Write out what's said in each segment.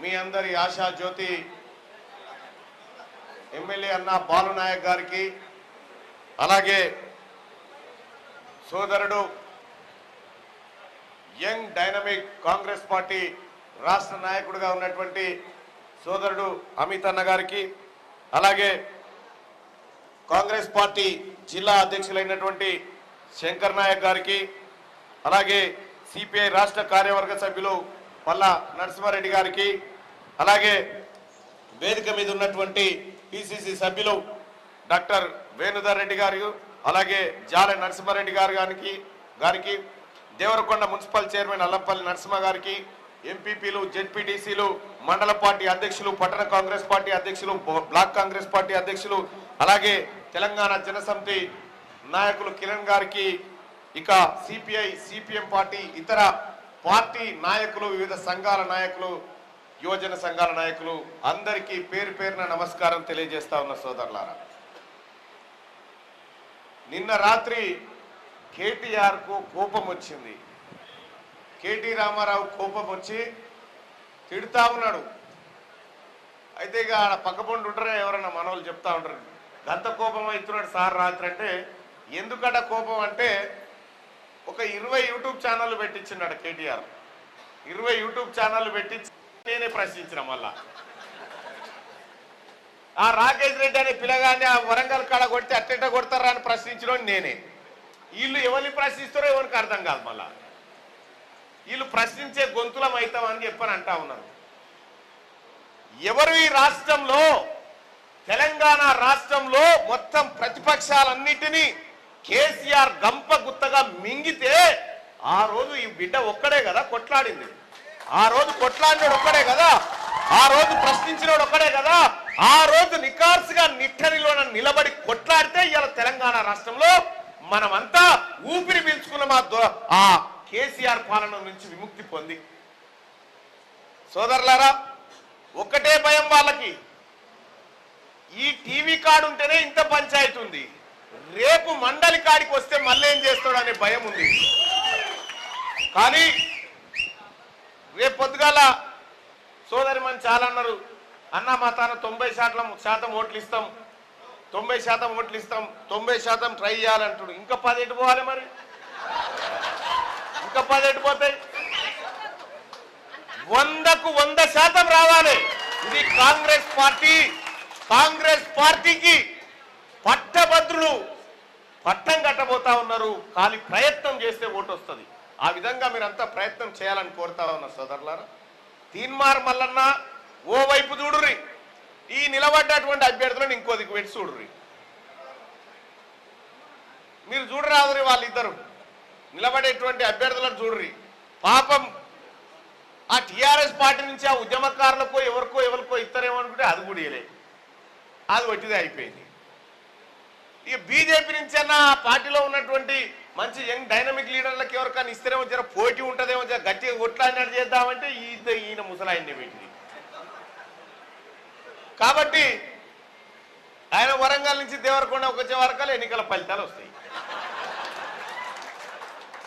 మీ అందరి ఆశా జ్యోతి ఎమ్మెల్యే అన్న బాలునాయక్ గారికి అలాగే సోదరుడు యంగ్ డైనమిక్ కాంగ్రెస్ పార్టీ రాష్ట్ర నాయకుడిగా ఉన్నటువంటి సోదరుడు అమిత్ అన్న గారికి అలాగే కాంగ్రెస్ పార్టీ జిల్లా అధ్యక్షులైనటువంటి శంకర్ నాయక్ గారికి అలాగే సిపిఐ రాష్ట్ర కార్యవర్గ సభ్యులు పల్లా నరసింహారెడ్డి గారికి అలాగే వేదిక మీద ఉన్నటువంటి పిసిసి సభ్యులు డాక్టర్ వేణుధర్ రెడ్డి గారు అలాగే జాల నరసింహారెడ్డి గారు గారికి గారికి దేవరకొండ మున్సిపల్ చైర్మన్ అల్లంపల్లి నరసింహ గారికి ఎంపీపీలు జెడ్పీటీసీలు మండల పార్టీ అధ్యక్షులు పట్టణ కాంగ్రెస్ పార్టీ అధ్యక్షులు బ్లాక్ కాంగ్రెస్ పార్టీ అధ్యక్షులు అలాగే తెలంగాణ జనసమితి నాయకులు కిరణ్ గారికి ఇక సిపిఐ సిపిఎం పార్టీ ఇతర పార్టీ నాయకులు వివిధ సంఘాల నాయకులు యువజన సంఘాల నాయకులు అందరికీ పేరు పేరున నమస్కారం తెలియజేస్తా ఉన్న సోదరులారా. నిన్న రాత్రి కేటీఆర్కు కోపం వచ్చింది. కేటీ రామారావు కోపం వచ్చి తిడుతా ఉన్నాడు. అయితే ఇక ఆడ పక్కపొండి ఉంటారా ఎవరన్నా మనోళ్ళు చెప్తా ఉంటారు. గంత కోపం అవుతున్నాడు సార్ రాత్రి అంటే ఎందుకట కోపం అంటే ఒక ఇరవై యూట్యూబ్ ఛానల్ పెట్టించిన్నాడు కేటీఆర్. ఇరవై యూట్యూబ్ ఛానల్ పెట్టించి నేనే ప్రశ్నించిన మళ్ళా. ఆ రాకేష్ రెడ్డి అనే పిల్లగాన్ని ఆ వరంగల్ కాడ కొడితే అట్టెట్ట కొడతారా అని ప్రశ్నించడం నేనే. వీళ్ళు ఎవరిని ప్రశ్నిస్తారో ఎవరికి అర్థం కాదు మళ్ళా. వీళ్ళు ప్రశ్నించే గొంతులం అవుతామని చెప్పని అంటా ఉన్నారు. ఎవరు ఈ రాష్ట్రంలో తెలంగాణ రాష్ట్రంలో మొత్తం ప్రతిపక్షాలన్నిటినీ కేసీఆర్ గంప అలా మింగితే ఆ రోజు ఈ బిడ్డ ఒక్కడే కదా కొట్లాడింది. ఆ రోజు కొట్లాడినోడు ఒక్కడే కదా? ఆ రోజు ప్రశ్నించినోడు ఒక్కడే కదా? ఆ రోజు నికార్సుగా నిట్టనిలోన నిలబడి కొట్లాడితే ఇవాళ తెలంగాణ రాష్ట్రంలో మనమంతా ఊపిరి పీల్చుకున్న. మా దో- ఆ కేసీఆర్ పాలన నుంచి విముక్తి పొంది. సోదరులారా ఒక్కటే భయం వాళ్ళకి. ఈ టీవీ కార్డు ఉంటేనే ఇంత పంచాయతీ ఉంది. రేపు మండలి కాడికి వస్తే మళ్ళీ ఏం చేస్తాడు అనే భయం ఉంది. కానీ రేపు పొద్దుగాల సోదరి మన చాలా అన్నారు అన్న మా తాను తొంభై శాతం శాతం ఓట్లు ఇస్తాం. తొంభై శాతం ఓట్లు ఇస్తాం. తొంభై శాతం ట్రై చేయాలంటాడు. ఇంకా పది ఎటు పోవాలి మరి? ఇంకా పది ఎటు పోతాయి? వందకు వంద శాతం రావాలి. ఇది కాంగ్రెస్ పార్టీ. కాంగ్రెస్ పార్టీకి పట్టభద్రులు పట్టం కట్టబోతా ఉన్నారు ఖాళీ ప్రయత్నం చేస్తే ఓటు వస్తుంది. ఆ విధంగా మీరంతా ప్రయత్నం చేయాలని కోరుతా ఉన్నారు సోదరులారా తీన్మార్ మల్లన్న ఓ వైపు చూడుర్రి. ఈ నిలబడ్డటువంటి అభ్యర్థులను ఇంకో దిక్కు పెట్టి చూడుర్రి. మీరు చూడరాదురి వాళ్ళిద్దరు. నిలబడేటువంటి అభ్యర్థులను చూడుర్రి. పాపం ఆ టిఆర్ఎస్ పార్టీ నుంచి ఆ ఉద్యమకారులకో ఎవరికో ఎవరికో ఇస్తారేమో అనుకుంటే అది కూడా అది వట్టిదే అయిపోయింది. ఇక బీజేపీ నుంచి అన్న ఆ పార్టీలో ఉన్నటువంటి మంచి యంగ్ డైనమిక్ లీడర్లకు ఎవరికైనా ఇస్తారేమో జర పోటీ ఉంటుందేమో జర గట్టిగా కొట్లాడినట్టు చేద్దామంటే ఈయన ఈయన ముసలాయన్ని వీటిని కాబట్టి ఆయన వరంగల్ నుంచి దేవరకొండ వచ్చే వరకాలు ఎన్నికల ఫలితాలు వస్తాయి.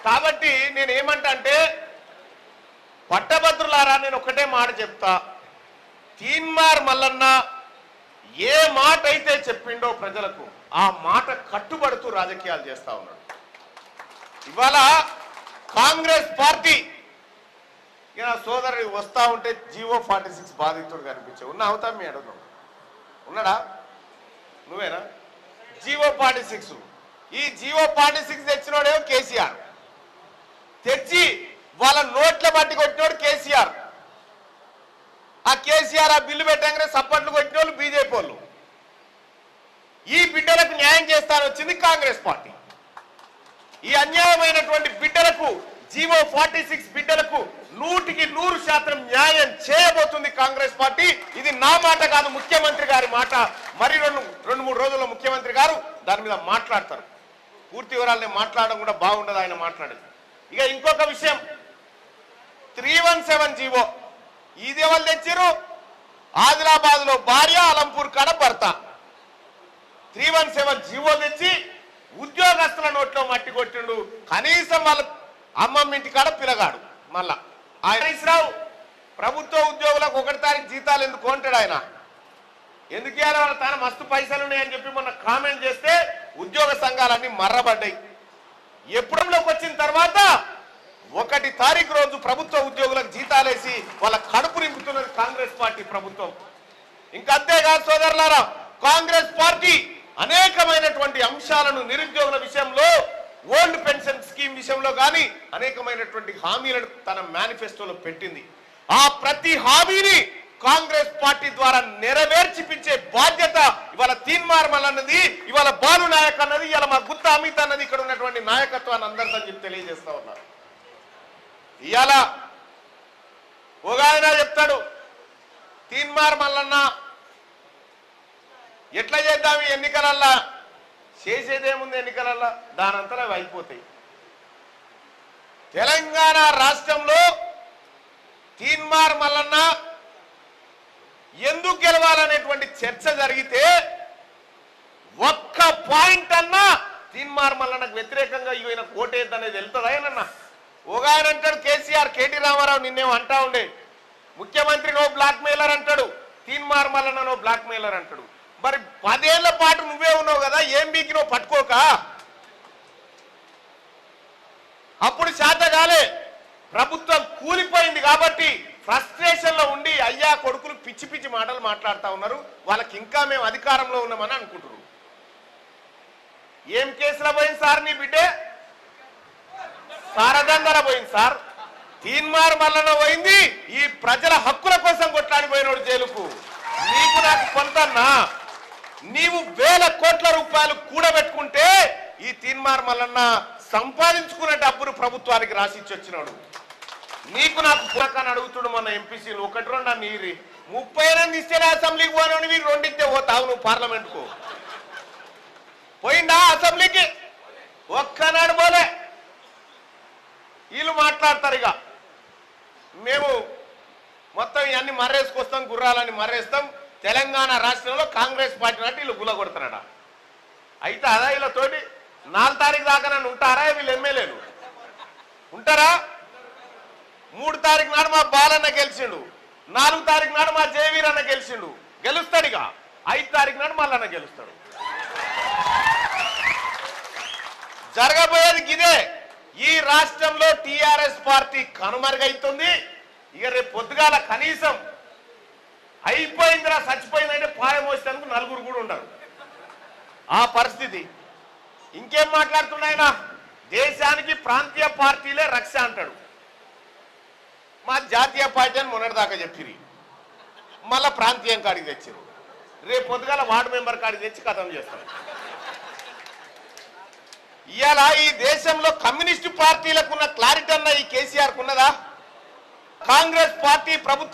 కాబట్టి నేను ఏమంటా అంటే పట్టభద్రులారా నేను ఒకటే మాట చెప్తా. తీన్మార్ మల్లన్న ఏ మాట అయితే చెప్పిండో ప్రజలకు ఆ మాట కట్టుబడుతూ రాజకీయాలు చేస్తా ఉన్నాడు. ఇవాళ కాంగ్రెస్ పార్టీ ఇక సోదరుడు వస్తా ఉంటే జీవో ఫార్టీ సిక్స్ బాధితుడు కనిపించే ఉన్నా అవుతా మీ అడుగుతాం ఉన్నాడా? నువ్వేనా? GO forty six. ఈ జీవో ఫార్టీ సిక్స్ తెచ్చినోడేమో కేసీఆర్. తెచ్చి వాళ్ళ నోట్ల బట్టి కొట్టినోడు కేసీఆర్. ఆ కేసీఆర్ ఆ బిల్లు పెట్టగానే సప్పట్లు కొట్టిన వాళ్ళు బీజేపీ వాళ్ళు. ఈ బిడ్డలకు న్యాయం చేస్తానని వచ్చింది కాంగ్రెస్ పార్టీ. ఈ అన్యాయమైనటువంటి బిడ్డలకు జీవో ఫార్టీ సిక్స్ బిడ్డలకు నూటికి నూరు శాతం న్యాయం చేయబోతుంది కాంగ్రెస్ పార్టీ. ఇది నా మాట కాదు ముఖ్యమంత్రి గారి మాట. మరి రెండు రెండు మూడు రోజుల్లో ముఖ్యమంత్రి గారు దాని మీద మాట్లాడతారు. పూర్తి వివరాలు నేను మాట్లాడడం కూడా బాగుండదు ఆయన మాట్లాడేది. ఇక ఇంకొక విషయం త్రీ వన్ సెవెన్ జీవో ఇది ఎవరు తెచ్చారు ఆదిలాబాద్లో భార్య అలంపూర్ కాడ భర్త. త్రీ వన్ సెవెన్ జీవో తెచ్చి ఉద్యోగస్తుల నోట్లో మట్టి కొట్టిండు. కనీసం వాళ్ళ అమ్మమ్మ ఇంటి కాడ పిలగాడు మళ్ళా. హరీష్ రావు ప్రభుత్వ ఉద్యోగులకు ఒకటి తారీఖు జీతాలు ఎందుకు అంటాడు ఆయన? ఎందుకు వాళ్ళ తన మస్తు పైసలు ఉన్నాయని చెప్పి మొన్న కామెంట్ చేస్తే ఉద్యోగ సంఘాలన్నీ మర్రబడ్డాయి. ఎప్పుడంలోకి వచ్చిన తర్వాత ఒకటి తారీఖు రోజు ప్రభుత్వ ఉద్యోగులకు జీతాలేసి వాళ్ళ కడుపు నింపుతున్నది కాంగ్రెస్ పార్టీ ప్రభుత్వం. ఇంకా అంతేకాదు సోదరులారా కాంగ్రెస్ పార్టీ అనేకమైనటువంటి అంశాలను నిరుద్యోగుల విషయంలో ఓల్డ్ పెన్షన్ స్కీమ్ విషయంలో కానీ అనేకమైనటువంటి హామీలను తన మేనిఫెస్టోలో పెట్టింది. ఆ ప్రతి హామీని కాంగ్రెస్ పార్టీ ద్వారా నెరవేర్చిపించే బాధ్యత ఇవాళ తీన్మార్మల్ అన్నది ఇవాళ బాలు నాయక్ అన్నది ఇవాళ మా గుత్త అమిత్ అన్నది ఇక్కడ ఉన్నటువంటి నాయకత్వాన్ని అందరితో చెప్పి తెలియజేస్తా ఉన్నారు ఇవాళ ఒక చెప్తాడు. తీన్మార్ మల్లన్న. ఎట్లా చేద్దాం ఈ ఎన్నికలల్లా? చేసేదేముంది ఎన్నికలల్లా? దానంతరం అవి అయిపోతాయి. తెలంగాణ రాష్ట్రంలో తీన్మార్ మల్లన్న ఎందుకు గెలవాలనేటువంటి చర్చ జరిగితే ఒక్క పాయింట్ అన్నా తీన్మార్ మల్లన్నకు వ్యతిరేకంగా ఈయన కోటేద్దనేది వెళ్తుందా ఏనన్నా ఒక ఆయన అంటాడు కేసీఆర్ కేటీ రామారావు నిన్నేమో అంటా ఉండే. ముఖ్యమంత్రి నో బ్లాక్ మెయిలర్ అంటాడు Teenmar Mallanna no blackmailer అంటాడు. మరి పదేళ్ళ పాటు నువ్వే ఉన్నావు కదా ఏం బీకినో పట్టుకోక. అప్పుడు శాత కాలే ప్రభుత్వం కూలిపోయింది కాబట్టి ఫ్రస్ట్రేషన్లో ఉండి అయ్యా కొడుకులు పిచ్చి పిచ్చి మాటలు మాట్లాడుతా ఉన్నారు వాళ్ళకి ఇంకా మేము అధికారంలో ఉన్నామని అనుకుంటున్నారు ఏం కేసులో పోయింది సార్ నీ బిడ్డే? సారదందర పోయింది సార్. తీన్మార్ మల్లన పోయింది. ఈ ప్రజల హక్కుల కోసం కొట్లాడిపోయినోడు జైలుకు. నీకు నాకు కొంతన్నా నీవు వేల కోట్ల రూపాయలు కూడబెట్టుకుంటే ఈ తీన్మార్ మల్లన్న సంపాదించుకున్న డబ్బును ప్రభుత్వానికి రాసిచ్చి వచ్చినాడు. నీకు నాకు పురకాన్ని అడుగుతుడు మన ఎంపీసీలు. ఒకటి రెండు నీరి ముప్పై ఎనిమిది ఇస్తేనే అసెంబ్లీకి పోను మీరు రెండింటే పోతావు నువ్వు పార్లమెంట్కు. పోయిందా అసెంబ్లీకి? ఒక్కనాడు పోలే. వీళ్ళు మాట్లాడతారు ఇక. మేము మొత్తం ఇవన్నీ మర్రేసుకొస్తాం గుర్రాలని మర్రేస్తాం. తెలంగాణ రాష్ట్రంలో కాంగ్రెస్ పార్టీ నాటి వీళ్ళు గుల అయితే అదా వీళ్ళతోటి నాలుగు తారీఖు దాకా నన్ను ఉంటారా? వీళ్ళు ఎమ్మెల్యేలు. ఉంటారా? మూడు తారీఖు నాడు మా బాలన్న గెలిచిండు. నాలుగు తారీఖు నాడు మా జయవీర్ అన్న గెలిచిండు. గెలుస్తాడు ఇక. ఐదు తారీఖు నాడు మళ్ళన్న గెలుస్తాడు. జరగబోయేది ఇదే. ఈ రాష్ట్రంలో టిఆర్ఎస్ పార్టీ కనుమరుగైతుంది. ఇక రేపు పొద్దుగాల కనీసం అయిపోయిందిరా చచ్చిపోయిందంటే పాయం వచ్చేందుకు నలుగురు కూడా ఉండరు. ఆ పరిస్థితి. ఇంకేం మాట్లాడుతున్నాయన దేశానికి ప్రాంతీయ పార్టీలే రక్ష అంటాడు. మా జాతీయ పార్టీ అని మొన్నటిదాకా చెప్పిరి మళ్ళా ప్రాంతీయం కాడికి తెచ్చారు రేపు పొద్దుగాల వార్డు మెంబర్ కాడికి తెచ్చి కథం చేస్తారు. ఇవాళ ఈ దేశంలో కమ్యూనిస్టు పార్టీలకు ఉన్న క్లారిటీ అన్న ఈ కేసీఆర్ ఉన్నదా? కాంగ్రెస్ పార్టీ ప్రభుత్వం